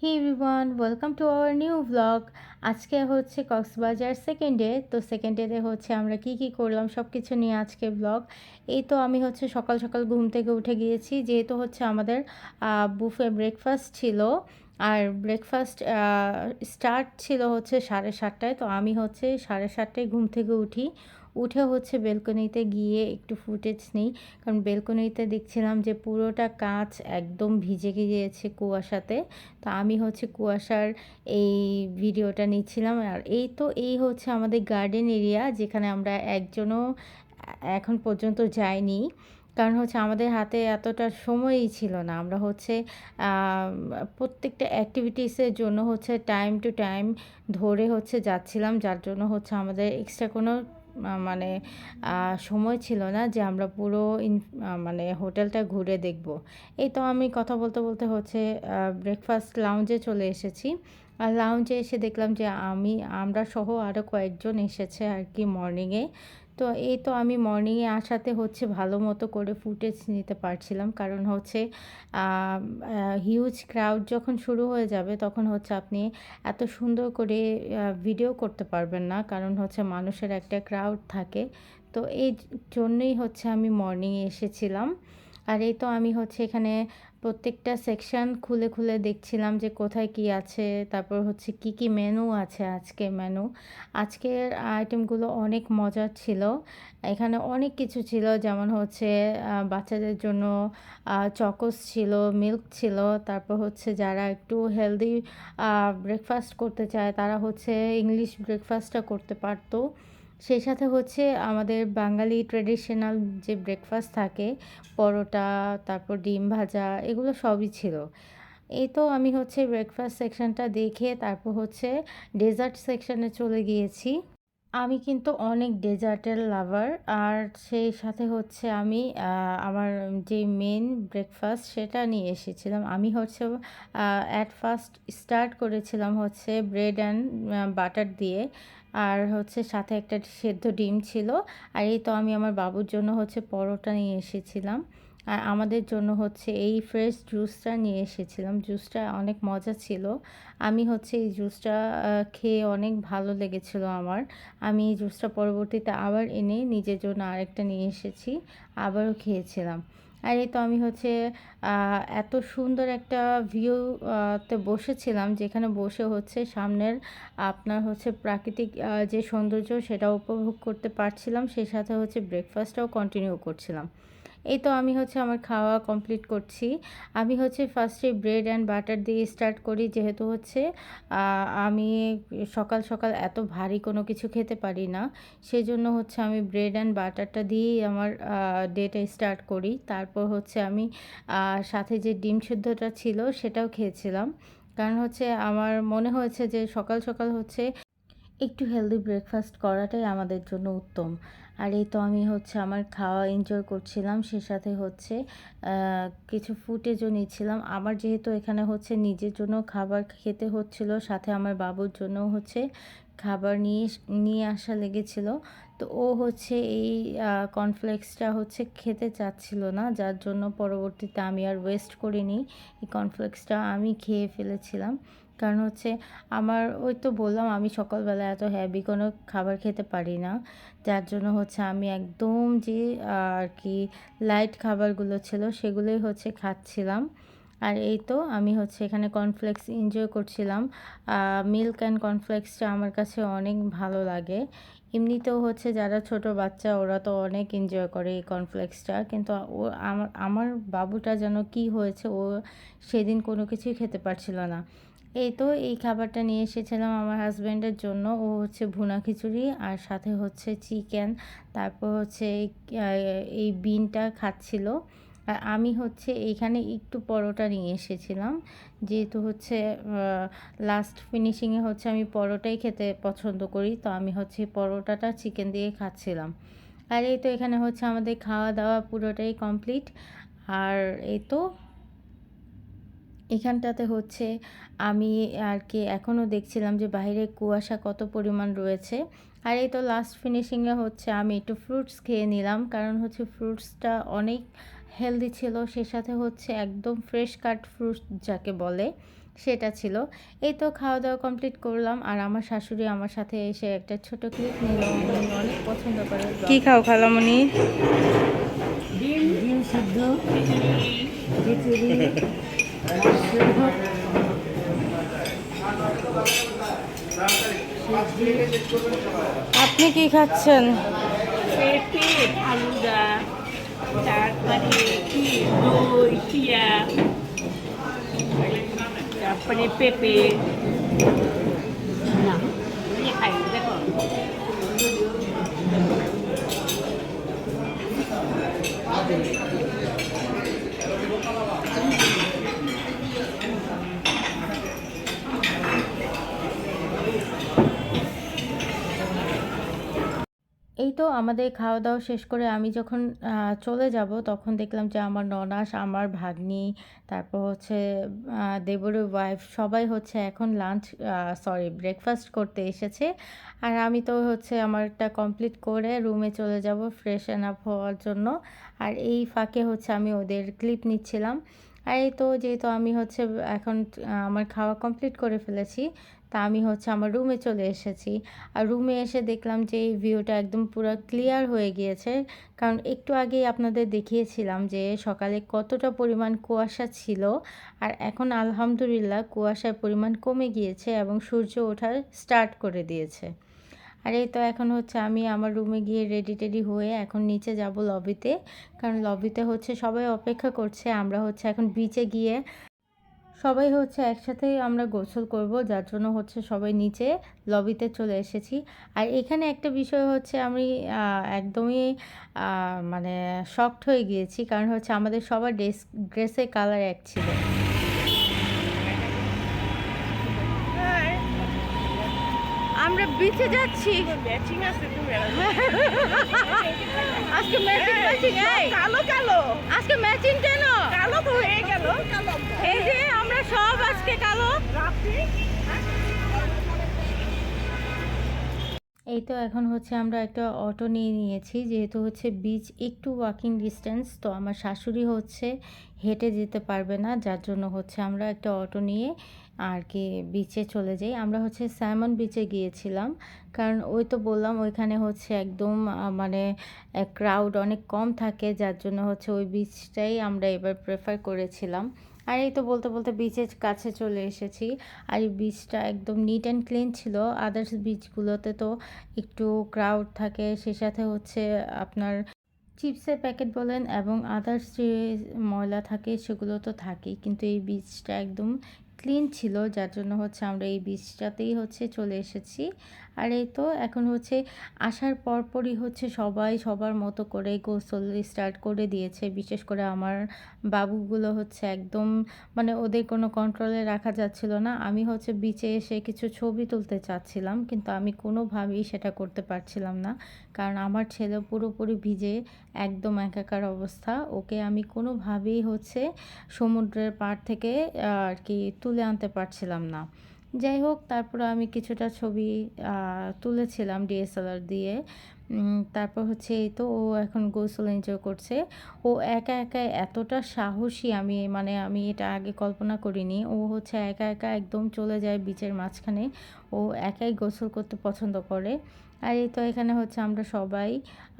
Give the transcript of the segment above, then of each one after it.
Hey everyone welcome to our new blog আজকে হচ্ছে Cox's Bazar second day তো সেকেন্ড ডেতে হচ্ছে আমরা কি কি করলাম সব কিছু নিয়ে আজকে ব্লগ এই তো আমি হচ্ছে সকাল সকাল ঘুম থেকে উঠে গিয়েছি, যেহেতু হচ্ছে আমাদের বুফে ব্রেকফাস্ট ছিল। আর ব্রেকফাস্ট স্টার্ট ছিল হচ্ছে সাড়ে সাতটায়, তো আমি হচ্ছে সাড়ে সাতটায় ঘুম থেকে উঠি। উঠে হচ্ছে বেলকনিতে গিয়ে একটু ফুটেজ নিই, কারণ বেলকনিতে দেখছিলাম যে পুরোটা কাঁচ একদম ভিজে গিয়েছে কুয়াশাতে। তো আমি হচ্ছে কুয়াশার এই ভিডিওটা নিচ্ছিলাম। আর এই তো এই হচ্ছে আমাদের গার্ডেন এরিয়া যেখানে আমরা একজনও এখন পর্যন্ত যাইনি। কারণ হচ্ছে আমাদের হাতে এতটা সময়ই ছিল না। আমরা হচ্ছে প্রত্যেকটা অ্যাক্টিভিটিসের জন্য হচ্ছে টাইম টু টাইম ধরে হচ্ছে যাচ্ছিলাম। যার জন্য হচ্ছে আমাদের এক্সট্রা কোনো মানে সময় ছিল না যে আমরা পুরো ইন মানে হোটেলটা ঘুরে দেখব। এই তো আমি কথা বলতে বলতে হচ্ছে ব্রেকফাস্ট লাউঞ্জে চলে এসেছি। আর লাউঞ্জে এসে দেখলাম যে আমি, আমরা সহ আরও কয়েকজন এসেছে আর কি মর্নিংয়ে তো এই তো আমি মর্নিংয়ে আসাতে হচ্ছে ভালো মতো করে ফুটেজ নিতে পারছিলাম। কারণ হচ্ছে হিউজ ক্রাউড যখন শুরু হয়ে যাবে তখন হচ্ছে আপনি এত সুন্দর করে ভিডিও করতে পারবেন না। কারণ হচ্ছে মানুষের একটা ক্রাউড থাকে। তো এই জন্যই হচ্ছে আমি মর্নিংয়ে এসেছিলাম। আর এই তো আমি হচ্ছে এখানে প্রত্যেকটা সেকশান খুলে খুলে দেখছিলাম যে কোথায় কি আছে, তারপর হচ্ছে কি কি মেনু আছে আজকে মেনু আজকের আইটেমগুলো অনেক মজার ছিল। এখানে অনেক কিছু ছিল, যেমন হচ্ছে বাচ্চাদের জন্য চকোস ছিল মিল্ক ছিল, তারপর হচ্ছে যারা একটু হেলদি ব্রেকফাস্ট করতে চায়, তারা হচ্ছে ইংলিশ ব্রেকফাস্টটা করতে পারতো। সেই সাথে হচ্ছে আমাদের বাঙালি ট্রেডিশনাল যে ব্রেকফাস্ট থাকে, পরোটা, তারপর ডিম ভাজা, এগুলো সবই ছিল। এই তো আমি হচ্ছে ব্রেকফাস্ট সেকশনটা দেখে তারপর হচ্ছে ডেজার্ট সেকশনে চলে গিয়েছি। আমি কিন্তু অনেক ডেজার্টের লাভার আর সেই সাথে হচ্ছে আমি আমার যে মেন ব্রেকফাস্ট সেটা নিয়ে এসেছিলাম। আমি হচ্ছে অ্যাট ফার্স্ট স্টার্ট করেছিলাম হচ্ছে ব্রেড অ্যান্ড বাটার দিয়ে। আর হচ্ছে সাথে একটা সেদ্ধ ডিম ছিল। আর এই তো আমি আমার বাবুর জন্য হচ্ছে পরোটা নিয়ে এসেছিলাম। আর আমাদের জন্য হচ্ছে এই ফ্রেশ জুসটা নিয়ে এসেছিলাম। জুসটা অনেক মজা ছিল। আমি হচ্ছে এই জুসটা খেয়ে অনেক ভালো লেগেছিল আমার। আমি এই জুসটা পরবর্তীতে আবার এনে নিজের জন্য আরেকটা নিয়ে এসেছি। আবারও খেয়েছিলাম। আর এই তো আমি হচ্ছে এত সুন্দর একটা ভিউতে বসেছিলাম যেখানে বসে হচ্ছে সামনের আপনার হচ্ছে প্রাকৃতিক যে সৌন্দর্য সেটা উপভোগ করতে পারছিলাম, সেই সাথে হচ্ছে ব্রেকফাস্টটাও কন্টিনিউ করছিলাম। এই তো আমি হচ্ছে আমার খাওয়া কমপ্লিট করছি। আমি হচ্ছে ফার্স্টে ব্রেড অ্যান্ড বাটার দিয়ে স্টার্ট করি, যেহেতু হচ্ছে আমি সকাল সকাল এত ভারী কোনো কিছু খেতে পারি না, সেজন্য হচ্ছে আমি ব্রেড অ্যান্ড বাটারটা দিয়েই আমার ডেটা স্টার্ট করি। তারপর হচ্ছে আমি সাথে যে ডিম সিদ্ধটা ছিল সেটাও খেয়েছিলাম। কারণ হচ্ছে আমার মনে হয়েছে যে সকাল সকাল হচ্ছে একটু হেলদি ব্রেকফাস্ট করাটাই আমাদের জন্য উত্তম। আর এই তো আমি হচ্ছে আমার খাওয়া এনজয় করছিলাম, সে সাথে হচ্ছে কিছু ফুটেজও নিচ্ছিলাম। আমার যেহেতু এখানে হচ্ছে নিজের জন্য খাবার খেতে হচ্ছিল, সাথে আমার বাবুর জন্য হচ্ছে খাবার নিয়ে নিয়ে আসা লেগেছিল। তো ও হচ্ছে এই কর্নফ্লেক্সটা হচ্ছে খেতে চাচ্ছিল না, যার জন্য পরবর্তীতে আমি আর ওয়েস্ট করিনি। এই কর্নফ্লেক্সটা আমি খেয়ে ফেলেছিলাম। কারণ হচ্ছে আমার, ওই তো বললাম আমি সকালবেলা এত হ্যাভি কোনো খাবার খেতে পারি না। যার জন্য হচ্ছে আমি একদম যে, আর কি লাইট খাবারগুলো ছিল সেগুলোই হচ্ছে খাচ্ছিলাম। আর এই তো আমি হচ্ছে এখানে কর্নফ্লেক্স এনজয় করছিলাম। মিল্ক অ্যান্ড কর্নফ্লেক্সটা আমার কাছে অনেক ভালো লাগে। এমনিতেও হচ্ছে যারা ছোট বাচ্চা ওরা তো অনেক এনজয় করে এই কর্নফ্লেক্সটা কিন্তু ও আমার আমার বাবুটা যেন কি হয়েছে ও সেদিন কোনো কিছুই খেতে পারছিল না। এই তো এই খাবারটা নিয়ে এসেছিলাম আমার হাজব্যান্ডের জন্য। ও হচ্ছে ভুনা খিচুড়ি আর সাথে হচ্ছে চিকেন, তারপর হচ্ছে এই বিনটা খাচ্ছিল। আর আমি হচ্ছে এইখানে একটু পরোটা নিয়ে এসেছিলাম। যেহেতু হচ্ছে লাস্ট ফিনিশিংয়ে হচ্ছে আমি পরোটাই খেতে পছন্দ করি, তো আমি হচ্ছে পরোটাটা চিকেন দিয়ে খাচ্ছিলাম। আর এই তো এখানে হচ্ছে আমাদের খাওয়া দাওয়া পুরোটাই কমপ্লিট আর এই তো এখানটাতে হচ্ছে আমি আর কি এখনও দেখছিলাম যে বাইরে কুয়াশা কত পরিমাণ রয়েছে। আর এই তো লাস্ট ফিনিশিংয়ে হচ্ছে আমি একটু ফ্রুটস খেয়ে নিলাম কারণ হচ্ছে ফ্রুটসটা অনেক হেলদি ছিল সে সাথে হচ্ছে একদম ফ্রেশ কাট ফ্রুটস যাকে বলে সেটা ছিল। এই তো খাওয়া দাওয়া কমপ্লিট করলাম আর আমার শাশুড়ি আমার সাথে এসে একটা ছোট ক্লিপ নিল অনেক পছন্দ করে। কি খাও খালামণি? ডিম। ডিম সিদ্ধ। আপনি কি খাচ্ছেন? পেঁপে ফালুদা তারপরে কি দই চিয়া তারপরে পেঁপে। না খাই দেখো। এই তো আমাদের খাওয়া দাওয়া শেষ করে আমি যখন চলে যাব তখন দেখলাম যে আমার ননাস আমার ভাগ্নি তারপর হচ্ছে আহ, দেবরের ওয়াইফ সবাই হচ্ছে এখন লাঞ্চ সরি ব্রেকফাস্ট করতে এসেছে। আর আমি তো হচ্ছে আমারটা কমপ্লিট করে রুমে চলে যাব ফ্রেশ আপ হওয়ার জন্য। আর এই ফাঁকে হচ্ছে আমি ওদের ক্লিপ নিচ্ছিলাম। আর এই তো যেহেতু আমি হচ্ছে এখন আমার খাওয়া কমপ্লিট করে ফেলেছি তা আমি হচ্ছে আমার রুমে চলে এসেছি। আর রুমে এসে দেখলাম যে এই ভিউটা একদম পুরো ক্লিয়ার হয়ে গিয়েছে। কারণ একটু আগেই আপনাদের দেখিয়েছিলাম যে সকালে কতটা পরিমাণ কুয়াশা ছিল। আর এখন আলহামদুলিল্লাহ কুয়াশার পরিমাণ কমে গিয়েছে এবং সূর্য ওঠার স্টার্ট করে দিয়েছে। আর এই তো এখন হচ্ছে আমি আমার রুমে গিয়ে রেডি টেডি হয়ে এখন নিচে যাব লবিতে কারণ লবিতে হচ্ছে সবাই অপেক্ষা করছে। আমরা হচ্ছে এখন বিচে গিয়ে সবাই হচ্ছে একসাথেই আমরা গোসল করব যার জন্য হচ্ছে সবাই নিচে লবিতে চলে এসেছি। আর এখানে একটা বিষয় হচ্ছে আমি একদমই মানে শক্ট হয়ে গিয়েছি কারণ হচ্ছে আমাদের সবার ড্রেস ড্রেসের কালার এক ছিল। আমরা বিচে যাচ্ছি। ম্যাচিং আছে আজকে ম্যাচিং ম্যাচিং কালো কালো। আজকে ম্যাচিং কেন? কালো তো হয়ে গেল। কালো এই যে সব আজকে কালো। এই তো এখন হচ্ছে আমরা একটা অটো নিয়ে নিয়েছি, যেহেতু হচ্ছে বিচ একটু ওয়াকিং ডিস্টেন্স তো আমার শাশুড়ি হচ্ছে হেঁটে যেতে পারবে না, যার জন্য হচ্ছে আমরা একটা অটো নিয়ে আর কি বিচে চলে যাই। আমরা হচ্ছে স্যামন বিচে গিয়েছিলাম, কারণ ওই তো বললাম ওইখানে হচ্ছে একদম মানে ক্রাউড অনেক কম থাকে, যার জন্য হচ্ছে ওই বিচটাই আমরা এবার প্রেফার করেছিলাম। আর এই তো বলতে বলতে বিচের কাছে চলে এসেছি। আর এই বিচটা একদম নিট অ্যান্ড ক্লিন ছিল। আদার্স বিচগুলোতে তো একটু ক্রাউড থাকে। সে সাথে হচ্ছে আপনার চিপসের প্যাকেট বলেন এবং আদার্স যে ময়লা থাকে সেগুলো তো থাকেই। কিন্তু এই বীজটা একদম ক্লিন ছিল, যার জন্য হচ্ছে আমরা এই বীজটাতেই হচ্ছে চলে এসেছি। আর এই তো এখন হচ্ছে আসার পরপরই হচ্ছে সবাই সবার মতো করে গোসল স্টার্ট করে দিয়েছে। বিশেষ করে আমার বাবুগুলো হচ্ছে একদম মানে ওদের কোনো কন্ট্রোলে রাখা যাচ্ছিল না। আমি হচ্ছে বিচে এসে কিছু ছবি তুলতে চাচ্ছিলাম, কিন্তু আমি কোনোভাবেই সেটা করতে পারছিলাম না। কারণ আমার ছেলে পুরোপুরি ভিজে, একদম একাকার অবস্থা। ওকে আমি কোনোভাবেই হচ্ছে সমুদ্রের পাড় থেকে আর কি তুলে আনতে পারছিলাম না। যাই হোক, তারপরে আমি কিছুটা ছবি তুলেছিলাম ডিএসএলআর দিয়ে। তারপর হচ্ছে এই তো ও এখন গোসল এনজয় করছে। ও একা একা এতটা সাহসী, আমি মানে আমি এটা আগে কল্পনা করিনি। ও হচ্ছে একা একা একদম চলে যায় বিচের মাঝখানে। ও একাই গোসল করতে পছন্দ করে। আর এই তো এখানে হচ্ছে আমরা সবাই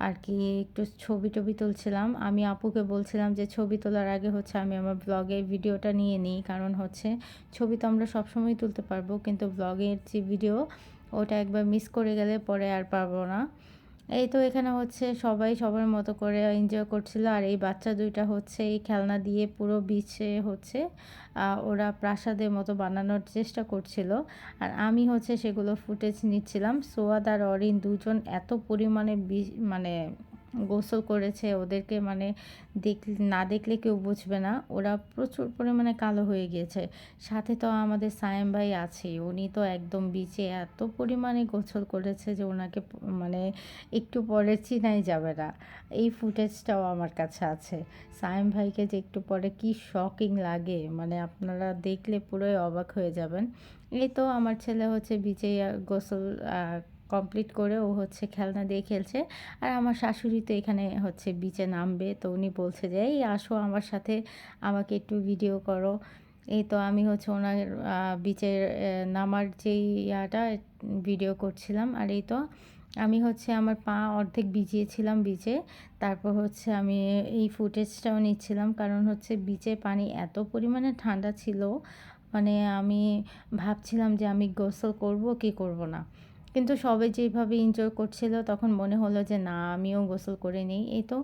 আর কি একটু ছবি টবি তুলছিলাম। আমি আপুকে বলছিলাম যে ছবি তোলার আগে হচ্ছে আমি আমার ব্লগে ভিডিওটা নিয়ে নিই, কারণ হচ্ছে ছবি তো আমরা সবসময় তুলতে পারব, কিন্তু ব্লগের যে ভিডিও ওটা একবার মিস করে গেলে পরে আর পারব না। এই তো এখানে হচ্ছে সবাই সবার মতো করে এনজয় করছিল। আর এই বাচ্চা দুইটা হচ্ছে এই খেলনা দিয়ে পুরো বিচে হচ্ছে ওরা প্রাসাদের মতো বানানোর চেষ্টা করছিল। আর আমি হচ্ছে সেগুলো ফুটেজ নিচ্ছিলাম। সোয়াদ আর অরিন দুজন এত পরিমাণে মানে গোসল করেছে, ওদেরকে মানে দেখ, না দেখলে কেউ বুঝবে না। ওরা প্রচুর পরিমাণে কালো হয়ে গিয়েছে। সাথে তো আমাদের সায়েম ভাই আছে উনি তো একদম বিচে এত পরিমাণে গোসল করেছে যে ওনাকে মানে একটু পরে চিনাই যাবে না। এই ফুটেজটাও আমার কাছে আছে। সায়েম ভাইকে যে একটু পরে কি শকিং লাগে মানে আপনারা দেখলে পুরোই অবাক হয়ে যাবেন। এই তো আমার ছেলে হচ্ছে বিচে গোসল কমপ্লিট করে ও হচ্ছে খেলনা দিয়ে খেলছে। আর আমার শাশুড়ি তো এখানে হচ্ছে বিচে নামবে, তো উনি বলছে যে, এই আসো আমার সাথে, আমাকে একটু ভিডিও করো। এই তো আমি হচ্ছে ওনার বিচের নামার যেই ইয়াটা ভিডিও করছিলাম। আর এই তো আমি হচ্ছে আমার পা অর্ধেক ভিজিয়েছিলাম বিচে তারপর হচ্ছে আমি এই ফুটেজটাও নিচ্ছিলাম, কারণ হচ্ছে বিচে পানি এত পরিমাণে ঠান্ডা ছিল। মানে আমি ভাবছিলাম যে আমি গোসল করব কি করব না। কিন্তু সবাই যেভাবে এনজয় করছিল তখন মনে হলো যে, না, আমিও গোসল করে নিই। এই তো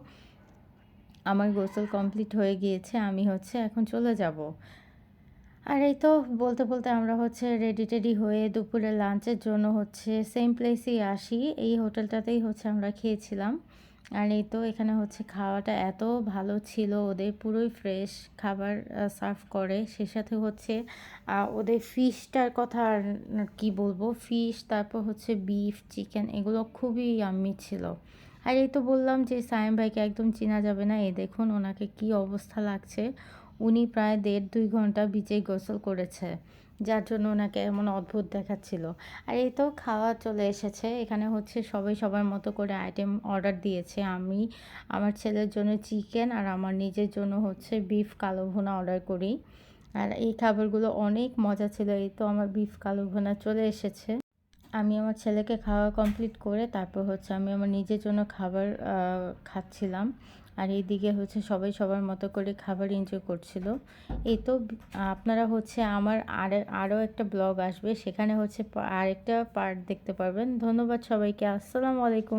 আমার গোসল কমপ্লিট হয়ে গিয়েছে, আমি হচ্ছে এখন চলে যাব। আর এই তো বলতে বলতে আমরা হচ্ছে রেডি টেডি হয়ে দুপুরে লাঞ্চের জন্য হচ্ছে সেম প্লেসেই আসি। এই হোটেলটাতেই হচ্ছে আমরা খেয়েছিলাম। আর এই তো এখানে হচ্ছে খাওয়াটা এত ভালো ছিল, ওদের পুরোই ফ্রেশ খাবার সার্ভ করে। সে সাথে হচ্ছে ওদের ফিশটার কথা আর কি বলব? ফিশ তারপর হচ্ছে বিফ চিকেন এগুলো খুবই আমি ছিল। আর এই তো বললাম যে সায়েম ভাইকে একদম চেনা যাবে না। এই দেখুন ওনাকে কি অবস্থা লাগছে। উনি প্রায় দেড় দুই ঘণ্টা বিচে গোসল করেছে। যার জন্য ওনাকে এমন অদ্ভুত দেখাচ্ছিল। আর এই তো খাওয়া চলে এসেছে। এখানে হচ্ছে সবাই সবার মতো করে আইটেম অর্ডার দিয়েছে। আমি আমার ছেলের জন্য চিকেন আর আমার নিজের জন্য হচ্ছে বিফ কালো ভুনা অর্ডার করি। আর এই খাবারগুলো অনেক মজা ছিল। এই তো আমার বিফ কালো ভুনা চলে এসেছে। আমি আমার ছেলেকে খাওয়া কমপ্লিট করে তারপর হচ্ছে আমি আমার নিজের জন্য খাবার খাচ্ছিলাম। আর এইদিকে হচ্ছে সবাই সবার মতো করে খাবার এনজয় করছিল। এই তো আপনারা হচ্ছে আমার আর আরও একটা ব্লগ আসবে। সেখানে হচ্ছে আরেকটা পার্ট দেখতে পারবেন। ধন্যবাদ সবাইকে। আসসালামু আলাইকুম।